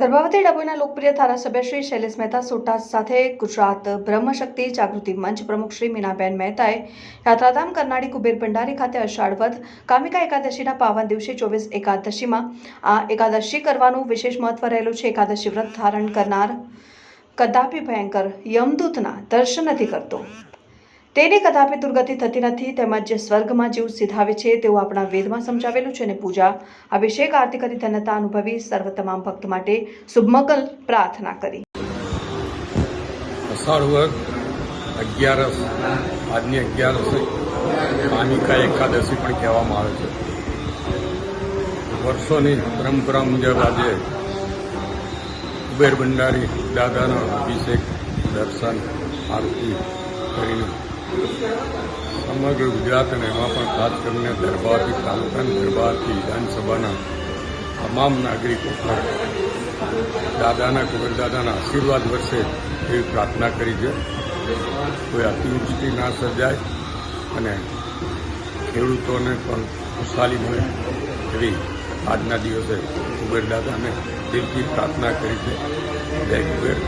પ્રભાવતી ડભોઈના લોકપ્રિય ધારાસભ્ય શ્રી શૈલેષ મહેતા સોટા સાથે ગુજરાત બ્રહ્મશક્તિ જાગૃતિ મંચ પ્રમુખ શ્રી મીનાબેન મહેતાએ યાત્રાધામ કરનાળી કુબેર ભંડારી ખાતે અષાઢવદ કામિકા એકાદશીના પાવન દિવસે ચોવીસ એકાદશીમાં આ એકાદશી કરવાનું વિશેષ મહત્વ રહેલું છે. એકાદશી વ્રત ધારણ કરનાર કદાપી ભયંકર યમદૂતના દર્શન નથી કરતો. તેની કદાપી દુર્ગતિ થતી નથી, તેમજ સ્વર્ગમાં જીવ સિધાવે છે તેવું આપણા વેદમાં સમજાવેલું છે અને પૂજા, અભિષેક, આરતી કરી ધન્યતા અનુભવી સર્વ તમામ ભક્ત માટે શુભમંગલ પ્રાર્થના કરી. અગિયારસ, આજની અગિયારસ કામિકા એકાદશી પણ કહેવામાં આવે છે. વર્ષોની પરંપરા મુજબ આજે કુબેર ભંડારી દાદાનો અભિષેક, દર્શન, આરતી કરીને સમગ્ર ગુજરાત અને એમાં પણ ખાસ કરીને દરબારથી તાલુકાની દરબારથી, વિધાનસભાના તમામ નાગરિકો પર દાદાના કુબેરદાદાના આશીર્વાદ વર્ષે એવી પ્રાર્થના કરી છે. કોઈ અતિવૃષ્ટિ ના સર્જાય અને ખેડૂતોને પણ ખુશાલી મળે એવી આજના દિવસે કુબેરદાદાને દિલથી પ્રાર્થના કરી છે. જય કુબેર